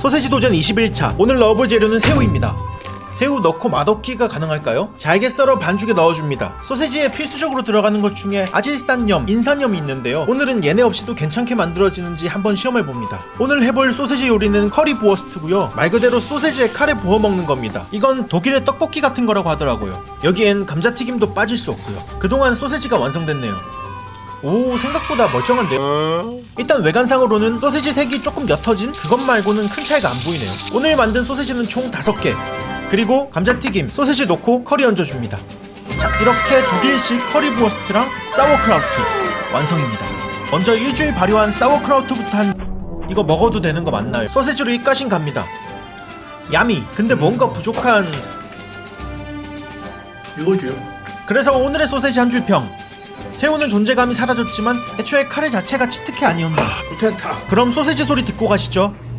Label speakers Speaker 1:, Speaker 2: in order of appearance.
Speaker 1: 소세지 도전 21차. 오늘 넣어볼 재료는 새우입니다. 새우 넣고 맛없기가 가능할까요? 잘게 썰어 반죽에 넣어줍니다. 소세지에 필수적으로 들어가는 것 중에 아질산염, 인산염이 있는데요. 오늘은 얘네 없이도 괜찮게 만들어지는지 한번 시험해봅니다. 오늘 해볼 소세지 요리는 커리 부어스트고요. 말 그대로 소세지에 칼에 부어 먹는 겁니다. 이건 독일의 떡볶이 같은 거라고 하더라고요. 여기엔 감자튀김도 빠질 수 없고요. 그동안 소세지가 완성됐네요 오 생각보다 멀쩡한데요 일단 외관상으로는 소세지 색이 조금 옅어진 그것 말고는 큰 차이가 안 보이네요. 오늘 만든 소세지는 총 5개. 그리고 감자튀김 소세지 넣고 커리 얹어줍니다. 자 이렇게 독일식 커리 부어스트랑 사워크라우트 완성입니다. 먼저 일주일 발효한 사워크라우트부터 한 이거 먹어도 되는 거 맞나요? 소세지로 입가심 갑니다. 야미. 근데 뭔가 부족한
Speaker 2: 이거죠.
Speaker 1: 그래서 오늘의 소세지 한 줄 평 새우는 존재감이 사라졌지만 애초에 카레 자체가 치트키 아니었나
Speaker 2: 구텐타.
Speaker 1: 그럼 소세지 소리 듣고 가시죠